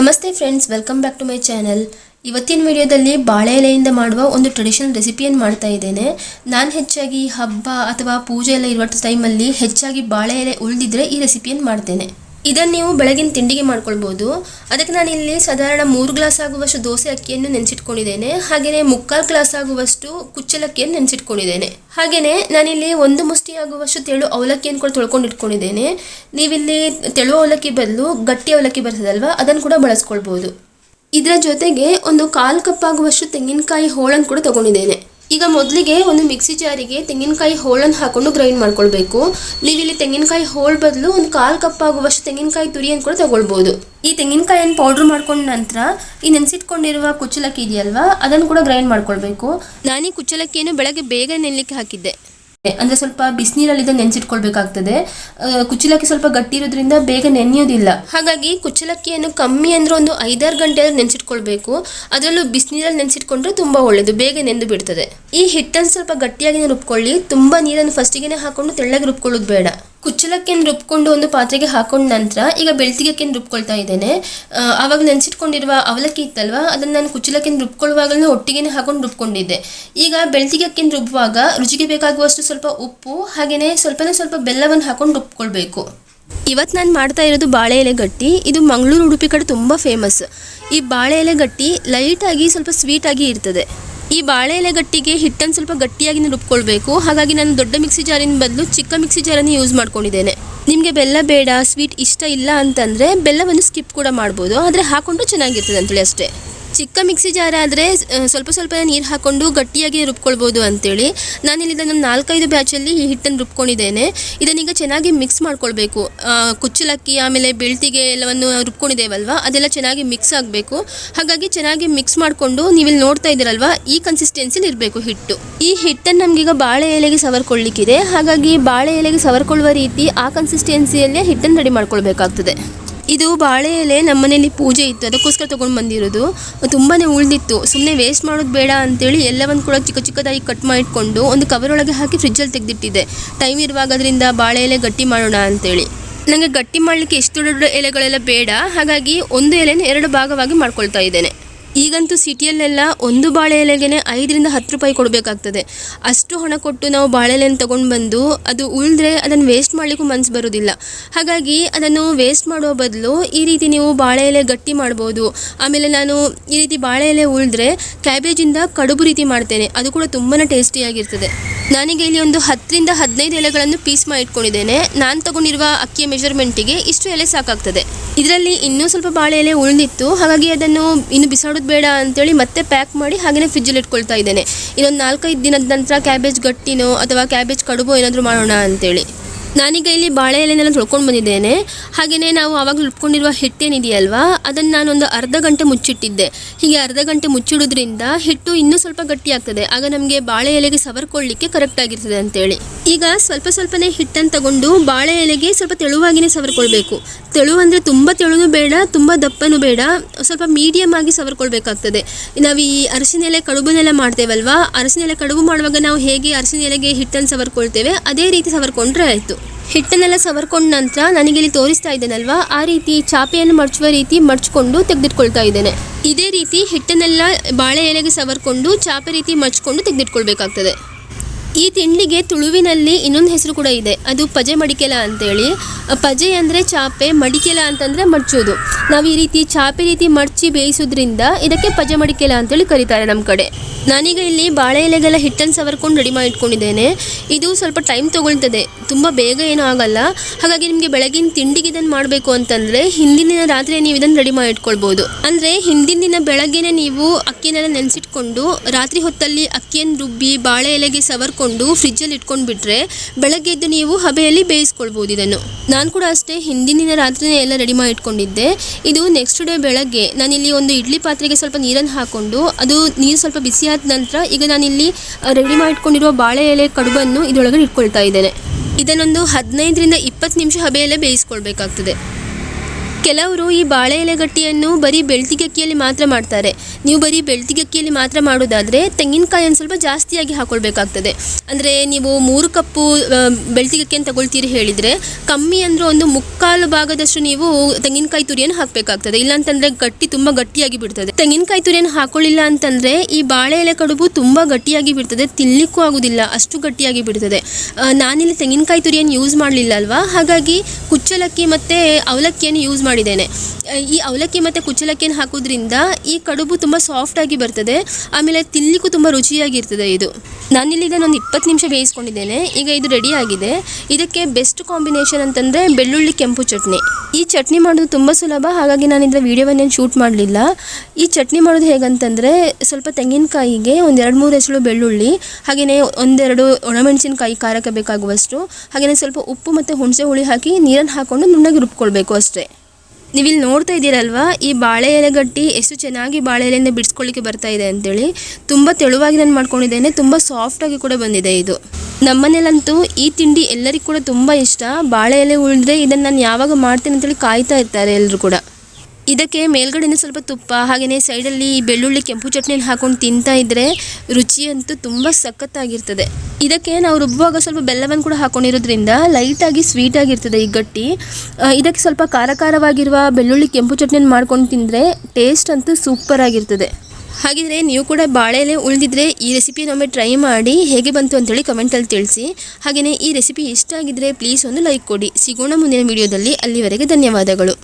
ನಮಸ್ತೆ friends welcome back to my channel ಇವತ್ತಿನ ವಿಡಿಯೋದಲ್ಲಿ ಬಾಳೆ ಎಲೆಯಿಂದ ಮಾಡುವ ಒಂದು ಟ್ರೆಡಿಷನಲ್ ರೆಸಿಪಿಯನ್ನು ಮಾಡ್ತಾ ಇದ್ದೇನೆ. ನಾನು ಹೆಚ್ಚಾಗಿ ಹಬ್ಬ ಅಥವಾ ಪೂಜೆ ಎಲ್ಲ ಇರುವ ಟೈಮಲ್ಲಿ ಹೆಚ್ಚಾಗಿ ಬಾಳೆ ಎಲೆ ಉಳಿದಿದ್ರೆ ಈ ರೆಸಿಪಿಯನ್ನು ಮಾಡ್ತೇನೆ. ಇದನ್ನು ನೀವು ಬೆಳಗಿನ ತಿಂಡಿಗೆ ಮಾಡ್ಕೊಳ್ಬೋದು. ಅದಕ್ಕೆ ನಾನು ಇಲ್ಲಿ ಸಾಧಾರಣ ಮೂರು ಗ್ಲಾಸ್ ಆಗುವಷ್ಟು ದೋಸೆ ಅಕ್ಕಿಯನ್ನು ನೆನೆಸಿಟ್ಕೊಂಡಿದ್ದೇನೆ. ಹಾಗೆಯೇ ಮುಕ್ಕಾಲು ಗ್ಲಾಸ್ ಆಗುವಷ್ಟು ಕುಚ್ಚಲಕ್ಕಿಯನ್ನು ನೆನೆಸಿಟ್ಕೊಂಡಿದ್ದೇನೆ. ಹಾಗೆಯೇ ನಾನಿಲ್ಲಿ ಒಂದು ಮುಷ್ಟಿ ಆಗುವಷ್ಟು ತೆಳು ಅವಲಕ್ಕಿಯನ್ನು ಕೂಡ ತೊಳ್ಕೊಂಡು ಇಟ್ಕೊಂಡಿದ್ದೇನೆ ನೀವಿಲ್ಲಿ ತೆಳು ಅವಲಕ್ಕಿ ಬದಲು ಗಟ್ಟಿ ಅವಲಕ್ಕಿ ಬರ್ತದಲ್ವ, ಅದನ್ನು ಕೂಡ ಬಳಸ್ಕೊಳ್ಬೋದು. ಇದರ ಜೊತೆಗೆ ಒಂದು ಕಾಲು ಕಪ್ ಆಗುವಷ್ಟು ತೆಂಗಿನಕಾಯಿ ಹೋಳನ್ನು ಕೂಡ ತಗೊಂಡಿದ್ದೇನೆ. ಈಗ ಮೊದಲಿಗೆ ಒಂದು ಮಿಕ್ಸಿ ಜಾರಿಗೆ ತೆಂಗಿನಕಾಯಿ ಹೋಳನ್ನು ಹಾಕೊಂಡು ಗ್ರೈಂಡ್ ಮಾಡ್ಕೊಳ್ಬೇಕು. ನೀವಿಲ್ಲಿ ತೆಂಗಿನಕಾಯಿ ಹೋಳ್ ಬದಲು ಒಂದು ಕಾಲು ಕಪ್ ಆಗುವಷ್ಟು ತೆಂಗಿನಕಾಯಿ ತುರಿಯನ್ನು ಕೂಡ ತಗೊಳ್ಬೋದು. ಈ ತೆಂಗಿನಕಾಯಿಯನ್ನು ಪೌಡ್ರ್ ಮಾಡ್ಕೊಂಡ ನಂತರ ಈ ನೆನೆಸಿಟ್ಕೊಂಡಿರುವ ಕುಚ್ಚಲಕ್ಕಿ ಇದೆಯಲ್ವಾ, ಅದನ್ನು ಕೂಡ ಗ್ರೈಂಡ್ ಮಾಡ್ಕೊಳ್ಬೇಕು. ನಾನು ಈ ಕುಚ್ಚಲಕ್ಕಿಯನ್ನು ಬೆಳಗ್ಗೆ ಬೇಗ ನೆನಲಿಕ್ಕೆ ಹಾಕಿದ್ದೆ. ಅಂದ್ರೆ ಸ್ವಲ್ಪ ಬಿಸಿನೀರಲ್ಲಿ ಇದನ್ನು ನೆನೆಸಿಟ್ಕೊಳ್ಬೇಕಾಗ್ತದೆ ಕುಚ್ಚಲಕ್ಕಿ ಸ್ವಲ್ಪ ಗಟ್ಟಿ ಇರೋದ್ರಿಂದ ಬೇಗ ನೆನೆಯೋದಿಲ್ಲ. ಹಾಗಾಗಿ ಕುಚ್ಚಲಕ್ಕಿಯನ್ನು ಕಮ್ಮಿ ಅಂದ್ರೆ ಒಂದು ಐದಾರು ಗಂಟೆ ನೆನೆಸಿಟ್ಕೊಳ್ಬೇಕು. ಅದರಲ್ಲೂ ಬಿಸಿನೀರಲ್ಲಿ ನೆನೆಸಿಟ್ಕೊಂಡ್ರೆ ತುಂಬಾ ಒಳ್ಳೇದು, ಬೇಗ ನೆಂದು ಬಿಡ್ತದೆ. ಈ ಹಿಟ್ಟನ್ನು ಸ್ವಲ್ಪ ಗಟ್ಟಿಯಾಗಿ ರುಬ್ಕೊಳ್ಳಿ. ತುಂಬಾ ನೀರನ್ನು ಫಸ್ಟಿಗೆ ಹಾಕೊಂಡು ತೆಳ್ಳಗೆ ರುಬ್ಕೊಳ್ಳೋದು ಬೇಡ. ಕುಚ್ಚಲಕ್ಕಿಯನ್ನು ರುಬ್ಕೊಂಡು ಒಂದು ಪಾತ್ರೆಗೆ ಹಾಕೊಂಡ ನಂತರ ಈಗ ಬೆಳ್ತಿಗೆಕ್ಕಿಯನ್ನು ರುಬ್ಕೊಳ್ತಾ ಇದ್ದೇನೆ. ಆವಾಗ ನೆನೆಸಿಟ್ಕೊಂಡಿರುವ ಅವಲಕ್ಕಿ ಇತ್ತಲ್ವ? ಅದನ್ನು ನಾನು ಕುಚ್ಚಲಕ್ಕಿಯನ್ನು ರುಬ್ಕೊಳ್ಳುವಾಗಲೂ ಒಟ್ಟಿಗೆ ಹಾಕೊಂಡು ರುಬ್ಕೊಂಡಿದ್ದೆ. ಈಗ ಬೆಳ್ತಿಗೆಕ್ಕಿಯನ್ನು ರುಬ್ಬುವಾಗ ರುಚಿಗೆ ಬೇಕಾಗುವಷ್ಟು ಸ್ವಲ್ಪ ಉಪ್ಪು ಹಾಗೆಯೇ ಸ್ವಲ್ಪನೇ ಸ್ವಲ್ಪ ಬೆಲ್ಲವನ್ನು ಹಾಕೊಂಡು ರುಬ್ಕೊಳ್ಬೇಕು. ಇವತ್ತು ನಾನು ಮಾಡ್ತಾ ಇರೋದು ಬಾಳೆ ಎಲೆ ಗಟ್ಟಿ. ಇದು ಮಂಗಳೂರು ಉಡುಪಿ ಕಡೆ ತುಂಬ ಫೇಮಸ್ ಈ ಬಾಳೆ ಎಲೆ ಗಟ್ಟಿ ಲೈಟಾಗಿ ಸ್ವಲ್ಪ ಸ್ವೀಟಾಗಿ ಇರ್ತದೆ. ಈ ಬಾಳೆ ಎಲೆ ಗಟ್ಟಿಗೆ ಹಿಟ್ಟನ್ನು ಸ್ವಲ್ಪ ಗಟ್ಟಿಯಾಗಿ ರುಬ್ಕೊಳ್ಬೇಕು. ಹಾಗಾಗಿ ನಾನು ದೊಡ್ಡ ಮಿಕ್ಸಿ ಜಾರಿನ ಬದಲು ಚಿಕ್ಕ ಮಿಕ್ಸಿ ಜಾರನ್ನು ಯೂಸ್ ಮಾಡ್ಕೊಂಡಿದ್ದೇನೆ. ನಿಮಗೆ ಬೆಲ್ಲ ಬೇಡ ಸ್ವೀಟ್ ಇಷ್ಟ ಇಲ್ಲ ಅಂತಂದರೆ ಬೆಲ್ಲವನ್ನು ಸ್ಕಿಪ್ ಕೂಡ ಮಾಡ್ಬೋದು. ಆದರೆ ಹಾಕೊಂಡು ಚೆನ್ನಾಗಿರ್ತದೆ ಅಂತೇಳಿ ಅಷ್ಟೇ. ಚಿಕ್ಕ ಮಿಕ್ಸಿ ಜಾರ್ ಆದರೆ ಸ್ವಲ್ಪ ಸ್ವಲ್ಪ ನೀರು ಹಾಕ್ಕೊಂಡು ಗಟ್ಟಿಯಾಗಿ ರುಬ್ಕೊಳ್ಬೋದು ಅಂತೇಳಿ. ನಾನಿಲ್ಲಿ ಇದನ್ನು ನಾಲ್ಕೈದು ಬ್ಯಾಚಲ್ಲಿ ಈ ಹಿಟ್ಟನ್ನು ರುಬ್ಕೊಂಡಿದ್ದೇನೆ. ಇದನ್ನೀಗ ಚೆನ್ನಾಗಿ ಮಿಕ್ಸ್ ಮಾಡ್ಕೊಳ್ಬೇಕು. ಕುಚ್ಚಲಕ್ಕಿ, ಆಮೇಲೆ ಬೆಳ್ತಿಗೆ ಎಲ್ಲವನ್ನು ರುಬ್ಕೊಂಡಿದ್ದೇವಲ್ವ? ಅದೆಲ್ಲ ಚೆನ್ನಾಗಿ ಮಿಕ್ಸ್ ಆಗಬೇಕು. ಹಾಗಾಗಿ ಚೆನ್ನಾಗಿ ಮಿಕ್ಸ್ ಮಾಡಿಕೊಂಡು ನೀವಿಲ್ಲಿ ನೋಡ್ತಾ ಇದ್ದೀರಲ್ವ, ಈ ಕನ್ಸಿಸ್ಟೆನ್ಸಿಲಿ ಇರಬೇಕು ಹಿಟ್ಟು. ಈ ಹಿಟ್ಟನ್ನು ನಮಗೀಗ ಬಾಳೆ ಎಲೆಗೆ ಸವರ್ಕೊಳ್ಳಿಕ್ಕಿದೆ. ಹಾಗಾಗಿ ಬಾಳೆ ಎಲೆಗೆ ಸವರ್ಕೊಳ್ಳುವ ರೀತಿ ಆ ಕನ್ಸಿಸ್ಟೆನ್ಸಿಯಲ್ಲೇ ಹಿಟ್ಟನ್ನು ರೆಡಿ ಮಾಡ್ಕೊಳ್ಬೇಕಾಗ್ತದೆ. ಇದು ಬಾಳೆ ಎಲೆ ನಮ್ಮ ನಮ್ಮನೇಲಿ ಪೂಜೆ ಇತ್ತು. ಅದಕ್ಕೋಸ್ಕರ ತೊಗೊಂಡು ಬಂದಿರೋದು. ತುಂಬಾ ಉಳಿದಿತ್ತು. ಸುಮ್ಮನೆ ವೇಸ್ಟ್ ಮಾಡೋದು ಬೇಡ ಅಂತೇಳಿ ಎಲ್ಲವನ್ನು ಕೂಡ ಚಿಕ್ಕ ಚಿಕ್ಕದಾಗಿ ಕಟ್ ಮಾಡಿಟ್ಕೊಂಡು ಒಂದು ಕವರ್ ಒಳಗೆ ಹಾಕಿ ಫ್ರಿಜ್ಜಲ್ಲಿ ತೆಗೆದಿಟ್ಟಿದ್ದೆ. ಟೈಮ್ ಇರುವಾಗ ಅದರಿಂದ ಬಾಳೆ ಎಲೆ ಗಟ್ಟಿ ಮಾಡೋಣ ಅಂತೇಳಿ. ನನಗೆ ಗಟ್ಟಿ ಮಾಡಲಿಕ್ಕೆ ಎಷ್ಟು ದೊಡ್ಡ ಎಲೆಗಳೆಲ್ಲ ಬೇಡ. ಹಾಗಾಗಿ ಒಂದು ಎಲೆನ ಎರಡು ಭಾಗವಾಗಿ ಮಾಡ್ಕೊಳ್ತಾ ಇದ್ದೇನೆ. ಈಗಂತೂ ಸಿಟಿಯಲ್ಲೆಲ್ಲ ಒಂದು ಬಾಳೆ ಎಲೆಗೇನೆ ಐದರಿಂದ ಹತ್ತು ರೂಪಾಯಿ ಕೊಡಬೇಕಾಗ್ತದೆ. ಅಷ್ಟು ಹಣ ಕೊಟ್ಟು ನಾವು ಬಾಳೆ ಎಲೆಯನ್ನು ತೊಗೊಂಡು ಬಂದು ಅದು ಉಳಿದ್ರೆ ಅದನ್ನು ವೇಸ್ಟ್ ಮಾಡಲಿಕ್ಕೂ ಮನಸ್ಸು ಬರೋದಿಲ್ಲ. ಹಾಗಾಗಿ ಅದನ್ನು ವೇಸ್ಟ್ ಮಾಡುವ ಬದಲು ಈ ರೀತಿ ನೀವು ಬಾಳೆ ಎಲೆ ಗಟ್ಟಿ ಮಾಡ್ಬೋದು. ಆಮೇಲೆ ನಾನು ಈ ರೀತಿ ಬಾಳೆ ಎಲೆ ಉಳಿದ್ರೆ ಕ್ಯಾಬೇಜಿಂದ ಕಡುಬು ರೀತಿ ಮಾಡ್ತೇನೆ. ಅದು ಕೂಡ ತುಂಬಾ ಟೇಸ್ಟಿಯಾಗಿರ್ತದೆ ನಾನೀಗ ಇಲ್ಲಿ ಒಂದು ಹತ್ತರಿಂದ ಹದಿನೈದು ಎಲೆಗಳನ್ನು ಪೀಸ್ ಮಾಡಿ ಇಟ್ಕೊಂಡಿದ್ದೇನೆ. ನಾನು ತಗೊಂಡಿರುವ ಅಕ್ಕಿಯ ಮೆಜರ್ಮೆಂಟಿಗೆ ಇಷ್ಟು ಎಲೆ ಸಾಕಾಗ್ತದೆ. ಇದರಲ್ಲಿ ಇನ್ನೂ ಸ್ವಲ್ಪ ಬಾಳೆ ಎಲೆ ಉಳಿದಿತ್ತು. ಹಾಗಾಗಿ ಅದನ್ನು ಇನ್ನು ಬಿಸಾಡೋದು ಬೇಡ ಅಂತೇಳಿ ಮತ್ತೆ ಪ್ಯಾಕ್ ಮಾಡಿ ಹಾಗೆಯೇ ಫ್ರಿಜ್ಜಲ್ಲಿ ಇಟ್ಕೊಳ್ತಾ ಇದ್ದೇನೆ. ಇನ್ನೊಂದು ನಾಲ್ಕೈದು ದಿನದ ನಂತರ ಕ್ಯಾಬೇಜ್ ಗಟ್ಟಿನೋ ಅಥವಾ ಕ್ಯಾಬೇಜ್ ಕಡುಬೋ ಏನಾದರೂ ಮಾಡೋಣ ಅಂತೇಳಿ. ನಾನೀಗ ಇಲ್ಲಿ ಬಾಳೆ ಎಲೆನೆಲ್ಲ ತೊಳ್ಕೊಂಡು ಬಂದಿದ್ದೇನೆ. ಹಾಗೆಯೇ ನಾವು ಆವಾಗ ಉಟ್ಕೊಂಡಿರುವ ಹಿಟ್ಟೇನಿದೆಯಲ್ವಾ? ಅದನ್ನು ನಾನೊಂದು ಅರ್ಧ ಗಂಟೆ ಮುಚ್ಚಿಟ್ಟಿದ್ದೆ. ಹೀಗೆ ಅರ್ಧ ಗಂಟೆ ಮುಚ್ಚಿಡೋದ್ರಿಂದ ಹಿಟ್ಟು ಇನ್ನೂ ಸ್ವಲ್ಪ ಗಟ್ಟಿ ಆಗ್ತದೆ ಆಗ ನಮಗೆ ಬಾಳೆ ಎಲೆಗೆ ಸವರ್ಕೊಳ್ಳಿಕ್ಕೆ ಕರೆಕ್ಟ್ ಆಗಿರ್ತದೆ ಅಂತೇಳಿ. ಈಗ ಸ್ವಲ್ಪ ಸ್ವಲ್ಪನೇ ಹಿಟ್ಟನ್ನು ತಗೊಂಡು ಬಾಳೆ ಎಲೆಗೆ ಸ್ವಲ್ಪ ತೆಳುವಾಗಿನೇ ಸವರ್ಕೊಳ್ಬೇಕು. ತೆಳು ಅಂದರೆ ತುಂಬ ತೆಳುನು ಬೇಡ, ತುಂಬ ದಪ್ಪನೂ ಬೇಡ. ಸ್ವಲ್ಪ ಮೀಡಿಯಮ್ ಆಗಿ ಸವರ್ಕೊಳ್ಬೇಕಾಗ್ತದೆ. ನಾವು ಈ ಅರಸಿನ ಎಲೆ ಕಡುಬನ್ನೆಲ್ಲ ಮಾಡ್ತೇವಲ್ವಾ? ಅರಸಿನ ಎಲೆ ಕಡುಬು ಮಾಡುವಾಗ ನಾವು ಹೇಗೆ ಅರಸಿನ ಎಲೆಗೆ ಹಿಟ್ಟನ್ನು ಸವರ್ಕೊಳ್ತೇವೆ? ಅದೇ ರೀತಿ ಸವರ್ಕೊಂಡ್ರೆ ಆಯಿತು. ಹಿಟ್ಟನ್ನೆಲ್ಲ ಸವರ್ಕೊಂಡ ನಂತರ ನನಗೆ ಇಲ್ಲಿ ತೋರಿಸ್ತಾ ಇದ್ದೇನಲ್ವಾ? ಆ ರೀತಿ ಚಾಪೆಯನ್ನು ಮಡಚುವ ರೀತಿ ಮಡ್ಚ್ಕೊಂಡು ತೆಗೆದಿಟ್ಕೊಳ್ತಾ ಇದ್ದೇನೆ. ಇದೇ ರೀತಿ ಹಿಟ್ಟನ್ನೆಲ್ಲ ಬಾಳೆ ಎಲೆಗೆ ಸವರ್ಕೊಂಡು ಚಾಪೆ ರೀತಿ ಮಡ್ಚ್ಕೊಂಡು ತೆಗೆದಿಟ್ಕೊಳ್ಬೇಕಾಗ್ತದೆ. ಈ ತಿಂಡಿಗೆ ತುಳುವಿನಲ್ಲಿ ಇನ್ನೊಂದು ಹೆಸರು ಕೂಡ ಇದೆ. ಅದು ಪಜೆ ಮಡಿಕೆಲ ಅಂತೇಳಿ. ಪಜೆ ಅಂದರೆ ಚಾಪೆ, ಮಡಿಕೆಲ ಅಂತಂದರೆ ಮಡ್ಚೋದು. ನಾವು ಈ ರೀತಿ ಚಾಪೆ ರೀತಿ ಮಡ್ಚಿ ಬೇಯಿಸೋದ್ರಿಂದ ಇದಕ್ಕೆ ಪಜೆ ಮಡಿಕೆಲ ಅಂತೇಳಿ ಕರೀತಾರೆ ನಮ್ಮ ಕಡೆ. ನಾನೀಗ ಇಲ್ಲಿ ಬಾಳೆ ಎಲೆಗೆಲ್ಲ ಹಿಟ್ಟನ್ನು ಸವರ್ಕೊಂಡು ರೆಡಿ ಮಾಡಿ ಇಟ್ಕೊಂಡಿದ್ದೇನೆ ಇದು ಸ್ವಲ್ಪ ಟೈಮ್ ತೊಗೊಳ್ತದೆ. ತುಂಬ ಬೇಗ ಏನೂ ಆಗಲ್ಲ. ಹಾಗಾಗಿ ನಿಮಗೆ ಬೆಳಗಿನ ತಿಂಡಿಗೆ ಇದನ್ನು ಮಾಡಬೇಕು ಅಂತಂದರೆ ಹಿಂದಿನ ದಿನ ರಾತ್ರಿ ನೀವು ಇದನ್ನು ರೆಡಿ ಮಾಡಿ ಇಟ್ಕೊಳ್ಬೋದು ಅಂದರೆ ಹಿಂದಿನ ದಿನ ಬೆಳಗ್ಗೆನೇ ನೀವು ಅಕ್ಕಿನೆಲ್ಲ ನೆನೆಸಿಟ್ಕೊಂಡು ರಾತ್ರಿ ಹೊತ್ತಲ್ಲಿ ಅಕ್ಕಿಯನ್ನು ರುಬ್ಬಿ ಬಾಳೆ ಎಲೆಗೆ ಸವರ್ಕೊಂಡು ಫ್ರಿಜ್ಜಲ್ಲಿ ಇಟ್ಕೊಂಡು ಬಿಟ್ಟರೆ ಬೆಳಗ್ಗೆ ಎದ್ದು ನೀವು ಹಬೆಯಲ್ಲಿ ಬೇಯಿಸ್ಕೊಳ್ಬೋದು ಇದನ್ನು. ನಾನು ಕೂಡ ಅಷ್ಟೇ ಹಿಂದಿನ ದಿನ ರಾತ್ರಿನೇ ಎಲ್ಲ ರೆಡಿ ಮಾಡಿ ಇಟ್ಕೊಂಡಿದ್ದೆ. ಇದು ನೆಕ್ಸ್ಟ್ ಡೇ ಬೆಳಗ್ಗೆ ನಾನಿಲ್ಲಿ ಒಂದು ಇಡ್ಲಿ ಪಾತ್ರೆಗೆ ಸ್ವಲ್ಪ ನೀರನ್ನು ಹಾಕ್ಕೊಂಡು, ಅದು ನೀರು ಸ್ವಲ್ಪ ಬಿಸಿ ಆದ ನಂತರ ಈಗ ನಾನಿಲ್ಲಿ ರೆಡಿ ಮಾಡಿ ಇಟ್ಕೊಂಡಿರುವ ಬಾಳೆ ಎಲೆ ಕಡುಬನ್ನು ಇದರೊಳಗೆ ಇಟ್ಕೊಳ್ತಾ ಇದ್ದೇನೆ. ಇದನ್ನೊಂದು ಹದಿನೈದರಿಂದ ಇಪ್ಪತ್ತು ನಿಮಿಷ ಹಬೆಯಲ್ಲೇ ಬೇಯಿಸ್ಕೊಳ್ಬೇಕಾಗ್ತದೆ. ಕೆಲವರು ಈ ಬಾಳೆ ಎಲೆ ಗಟ್ಟಿಯನ್ನು ಬರೀ ಬೆಳ್ತಿಗಕ್ಕಿಯಲ್ಲಿ ಮಾತ್ರ ಮಾಡ್ತಾರೆ. ನೀವು ಬರೀ ಬೆಳ್ತಿಗಕ್ಕಿಯಲ್ಲಿ ಮಾತ್ರ ಮಾಡೋದಾದರೆ ತೆಂಗಿನಕಾಯಿಯನ್ನು ಸ್ವಲ್ಪ ಜಾಸ್ತಿಯಾಗಿ ಹಾಕೊಳ್ಬೇಕಾಗ್ತದೆ. ಅಂದರೆ ನೀವು ಮೂರು ಕಪ್ಪು ಬೆಳ್ತಿಗೆ ಅಕ್ಕಿಯನ್ನು ತಗೊಳ್ತೀರಿ ಹೇಳಿದರೆ ಕಮ್ಮಿ ಅಂದರೆ ಒಂದು ಮುಕ್ಕಾಲು ಭಾಗದಷ್ಟು ನೀವು ತೆಂಗಿನಕಾಯಿ ತುರಿಯನ್ನು ಹಾಕಬೇಕಾಗ್ತದೆ. ಇಲ್ಲಾಂತಂದರೆ ಗಟ್ಟಿ ತುಂಬ ಗಟ್ಟಿಯಾಗಿ ಬಿಡ್ತದೆ. ತೆಂಗಿನಕಾಯಿ ತುರಿಯನ್ನು ಹಾಕೊಳ್ಳಿಲ್ಲ ಅಂತಂದರೆ ಈ ಬಾಳೆ ಎಲೆ ಕಡುಬು ತುಂಬ ಗಟ್ಟಿಯಾಗಿ ಬಿಡ್ತದೆ ತಿನ್ನಲಿಕ್ಕೂ ಆಗೋದಿಲ್ಲ, ಅಷ್ಟು ಗಟ್ಟಿಯಾಗಿ ಬಿಡ್ತದೆ. ನಾನಿಲ್ಲಿ ತೆಂಗಿನಕಾಯಿ ತುರಿಯನ್ನು ಯೂಸ್ ಮಾಡಲಿಲ್ಲ ಅಲ್ವಾ? ಹಾಗಾಗಿ ಕುಚ್ಚಲಕ್ಕಿ ಮತ್ತು ಅವಲಕ್ಕಿಯನ್ನು ಯೂಸ್ ಮಾಡಿದ್ದೇನೆ. ಈ ಅವಲಕ್ಕಿ ಮತ್ತು ಕುಚ್ಚಲಕ್ಕಿಯನ್ನು ಹಾಕೋದ್ರಿಂದ ಈ ಕಡುಬು ತುಂಬ ಸಾಫ್ಟಾಗಿ ಬರ್ತದೆ. ಆಮೇಲೆ ತಿನ್ನಲಿಕ್ಕೂ ತುಂಬ ರುಚಿಯಾಗಿರ್ತದೆ ಇದು. ನಾನಿಲ್ಲಿ ಇದನ್ನು ಇಪ್ಪತ್ತು ನಿಮಿಷ ಬೇಯಿಸ್ಕೊಂಡಿದ್ದೇನೆ. ಈಗ ಇದು ರೆಡಿ ಆಗಿದೆ. ಇದಕ್ಕೆ ಬೆಸ್ಟ್ ಕಾಂಬಿನೇಷನ್ ಅಂತಂದರೆ ಬೆಳ್ಳುಳ್ಳಿ ಕೆಂಪು ಚಟ್ನಿ. ಈ ಚಟ್ನಿ ಮಾಡೋದು ತುಂಬ ಸುಲಭ. ಹಾಗಾಗಿ ನಾನು ಇದರ ವೀಡಿಯೋವನ್ನೇನು ಶೂಟ್ ಮಾಡಲಿಲ್ಲ. ಈ ಚಟ್ನಿ ಮಾಡೋದು ಹೇಗಂತಂದರೆ ಸ್ವಲ್ಪ ತೆಂಗಿನಕಾಯಿಗೆ ಒಂದೆರಡು ಮೂರು ಹೆಸಳು ಬೆಳ್ಳುಳ್ಳಿ ಹಾಗೆಯೇ ಒಂದೆರಡು ಒಣಮೆಣಸಿನಕಾಯಿ ಖಾರಕ್ಕೆ ಬೇಕಾಗುವಷ್ಟು ಹಾಗೆಯೇ ಸ್ವಲ್ಪ ಉಪ್ಪು ಮತ್ತು ಹುಣಸೆ ಹುಳಿ ಹಾಕಿ ನೀರನ್ನು ಹಾಕ್ಕೊಂಡು ನುಣ್ಣಗೆ ರುಬ್ಕೊಳ್ಬೇಕು ಅಷ್ಟೇ. ನೀವಿಲ್ಲಿ ನೋಡ್ತಾ ಇದ್ದೀರಲ್ವಾ, ಈ ಬಾಳೆ ಎಲೆಗಟ್ಟಿ ಎಷ್ಟು ಚೆನ್ನಾಗಿ ಬಾಳೆ ಎಲೆಯಿಂದ ಬಿಡಿಸ್ಕೊಳ್ಳಿಕ್ಕೆ ಬರ್ತಾ ಇದೆ ಅಂತೇಳಿ. ತುಂಬ ತೆಳುವಾಗಿ ನಾನು ಮಾಡ್ಕೊಂಡಿದ್ದೇನೆ, ತುಂಬ ಸಾಫ್ಟಾಗಿ ಕೂಡ ಬಂದಿದೆ ಇದು. ನಮ್ಮನೇಲಂತೂ ಈ ತಿಂಡಿ ಎಲ್ಲರಿಗೂ ಕೂಡ ತುಂಬ ಇಷ್ಟ. ಬಾಳೆ ಎಲೆ ಉಳಿದ್ರೆ ಇದನ್ನು ನಾನು ಯಾವಾಗ ಮಾಡ್ತೇನೆ ಅಂತೇಳಿ ಕಾಯ್ತಾ ಇರ್ತಾರೆ ಎಲ್ಲರೂ ಕೂಡ. ಇದಕ್ಕೆ ಮೇಲ್ಗಡೆನೇ ಸ್ವಲ್ಪ ತುಪ್ಪ ಹಾಗೆಯೇ ಸೈಡಲ್ಲಿ ಬೆಳ್ಳುಳ್ಳಿ ಕೆಂಪು ಚಟ್ನಿನ ಹಾಕೊಂಡು ತಿಂತಾ ಇದ್ರೆ ರುಚಿ ಅಂತೂ ತುಂಬ ಸಖತ್ತಾಗಿರ್ತದೆ. ಇದಕ್ಕೆ ನಾವು ರುಬ್ಬುವಾಗ ಸ್ವಲ್ಪ ಬೆಲ್ಲವನ್ನು ಕೂಡ ಹಾಕೊಂಡಿರೋದ್ರಿಂದ ಲೈಟಾಗಿ ಸ್ವೀಟಾಗಿರ್ತದೆ ಈ ಗಟ್ಟಿ. ಇದಕ್ಕೆ ಸ್ವಲ್ಪ ಖಾರ ಖಾರವಾಗಿರುವ ಬೆಳ್ಳುಳ್ಳಿ ಕೆಂಪು ಚಟ್ನಿನ ಮಾಡ್ಕೊಂಡು ತಿಂದರೆ ಟೇಸ್ಟ್ ಅಂತೂ ಸೂಪರ್ ಆಗಿರ್ತದೆ. ಹಾಗಿದ್ರೆ ನೀವು ಕೂಡ ಬಾಳೆಲೆ ಉಳಿದಿದ್ರೆ ಈ ರೆಸಿಪಿನೊಮ್ಮೆ ಟ್ರೈ ಮಾಡಿ ಹೇಗೆ ಬಂತು ಅಂತೇಳಿ ಕಮೆಂಟಲ್ಲಿ ತಿಳಿಸಿ. ಹಾಗೆಯೇ ಈ ರೆಸಿಪಿ ಇಷ್ಟ ಆಗಿದ್ರೆ ಪ್ಲೀಸ್ ಒಂದು ಲೈಕ್ ಕೊಡಿ. ಸಿಗೋಣ ಮುಂದಿನ ವಿಡಿಯೋದಲ್ಲಿ ಅಲ್ಲಿವರೆಗೆ ಧನ್ಯವಾದಗಳು.